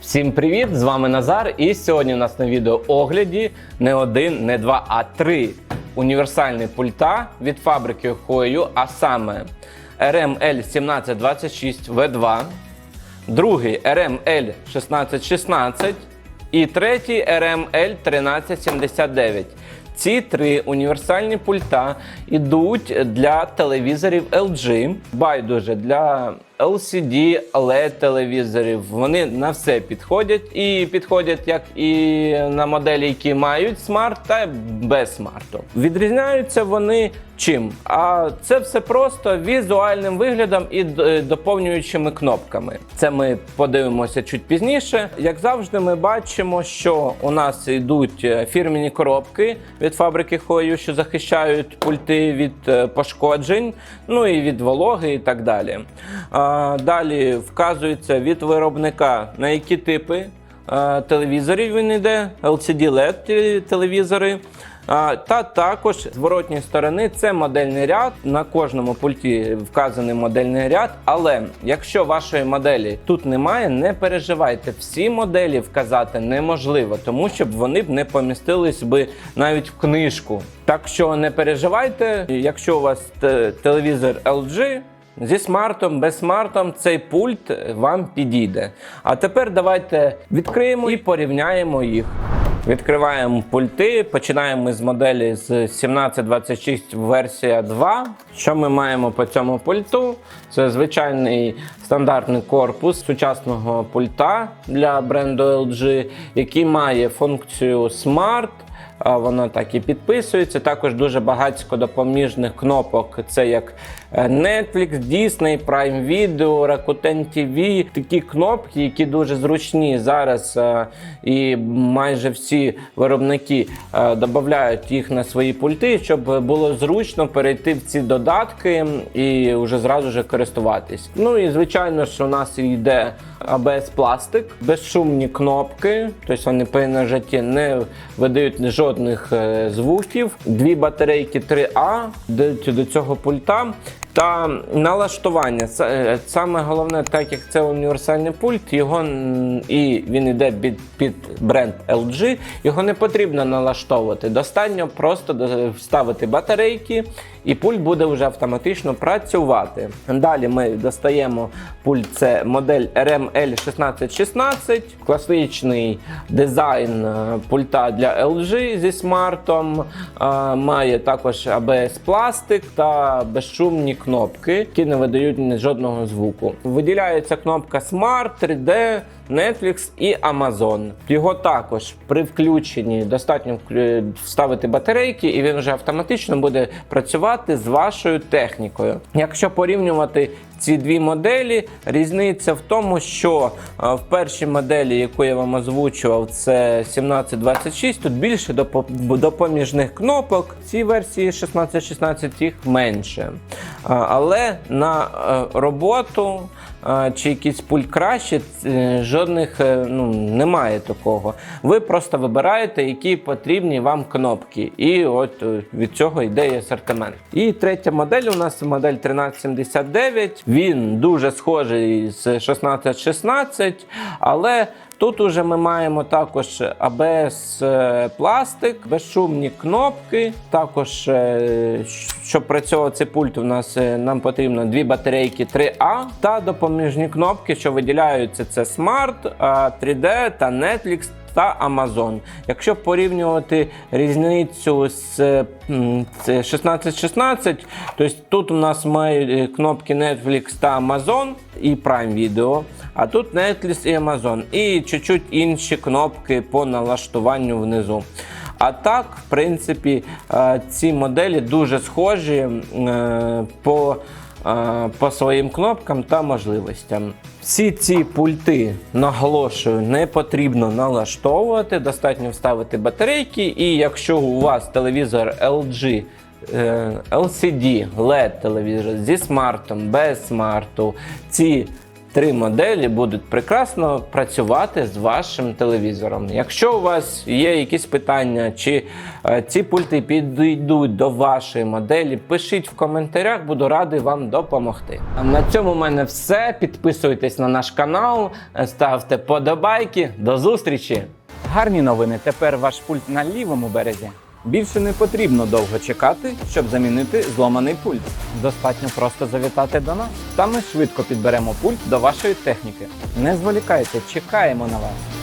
Всім привіт! З вами Назар. І сьогодні у нас на відеоогляді не один, не два, а три універсальні пульта від фабрики Huoyu, а саме RML 1726 V2, другий RML 1616 і третій RML 1379. Ці три універсальні пульта йдуть для телевізорів LG, байдуже для LCD, LED телевізорів. Вони на все підходять і підходять як і на моделі, які мають смарт, та без смарту. Відрізняються вони чим? А це все просто візуальним виглядом і доповнюючими кнопками. Це ми подивимося чуть пізніше. Як завжди, ми бачимо, що у нас йдуть е, фірмені коробки від фабрики Huoyu, що захищають пульти від е, пошкоджень, ну і від вологи, і так далі. Далі вказується від виробника на які типи телевізорів він йде, LCD LED телевізори. Та також з зворотньої сторони це модельний ряд. На кожному пульті вказаний модельний ряд. Але якщо вашої моделі тут немає, не переживайте. Всі моделі вказати неможливо, тому щоб вони б не помістились би навіть в книжку. Так що не переживайте, якщо у вас телевізор LG. Зі смартом, без смартом цей пульт вам підійде. А тепер давайте відкриємо і порівняємо їх. Відкриваємо пульти. Починаємо ми з моделі з 1726 версія 2. Що ми маємо по цьому пульту? Це звичайний стандартний корпус сучасного пульта для бренду LG, який має функцію Smart. Воно так і підписується. Також дуже багатько допоміжних кнопок. Це як Netflix, Disney, Prime Video, Rakuten TV. Такі кнопки, які дуже зручні зараз. е, І майже всі виробники е, додають їх на свої пульти, щоб було зручно перейти в ці додатки і вже зразу ж користуватись. Ну і звичайно, що у нас йде ABS пластик, безшумні кнопки, тобто вони при нажатті не видають жодних е, звуків. Дві батарейки 3А йдуть до цього пульта. Та налаштування. Е, Саме головне, так як це універсальний пульт, його і він йде під, під бренд LG, його не потрібно налаштовувати. Достатньо просто вставити батарейки, і пульт буде вже автоматично працювати. Далі ми достаємо пульт, це модель RML 1616, класичний дизайн е, пульта для LG зі смартом, е, має також ABS пластик та безшумні кнопки, які не видають жодного звуку. Виділяється кнопка Smart, 3D, Netflix і Amazon. Його також при включенні достатньо вставити батарейки, і він вже автоматично буде працювати з вашою технікою. Якщо порівнювати ці дві моделі, різниця в тому, що е, в першій моделі, яку я вам озвучував, це 1726, тут більше допоміжних кнопок. В цій версії 1616 їх менше. Але на е, роботу е, чи якийсь пульт краще, е, жодних е, ну, немає такого. Ви просто вибираєте, які потрібні вам кнопки. І от е, від цього йде і асортимент. І третя модель у нас модель 1379. Він дуже схожий з 1616, але Тут уже ми маємо також абс е, пластик, безшумні кнопки. Також, е, щоб працював цей пульт, у нас е, нам потрібно дві батарейки 3А та допоміжні кнопки, що виділяються це Smart, е, 3D та Netflix. Та Amazon. Якщо порівнювати різницю з м, це 1616, то тут у нас мають е, кнопки Netflix та Amazon і Prime Video, а тут Netflix і Amazon, і чуть-чуть інші кнопки по налаштуванню внизу. А так, в принципі, е, ці моделі дуже схожі е, по по своїм кнопкам та можливостям. Всі ці пульти, наголошую, не потрібно налаштовувати, достатньо вставити батарейки, і якщо у вас телевізор LG LCD, LED телевізор зі смартом, без смарту, ці три моделі будуть прекрасно працювати з вашим телевізором. Якщо у вас є якісь питання, чи е, ці пульти підійдуть до вашої моделі, пишіть в коментарях, буду радий вам допомогти. На цьому в мене все. Підписуйтесь на наш канал, е, ставте подобайки. До зустрічі! Гарні новини. Тепер ваш пульт на лівому березі. Більше не потрібно довго чекати, щоб замінити зломаний пульт. Достатньо просто завітати до нас, та ми швидко підберемо пульт до вашої техніки. Не зволікайте, чекаємо на вас.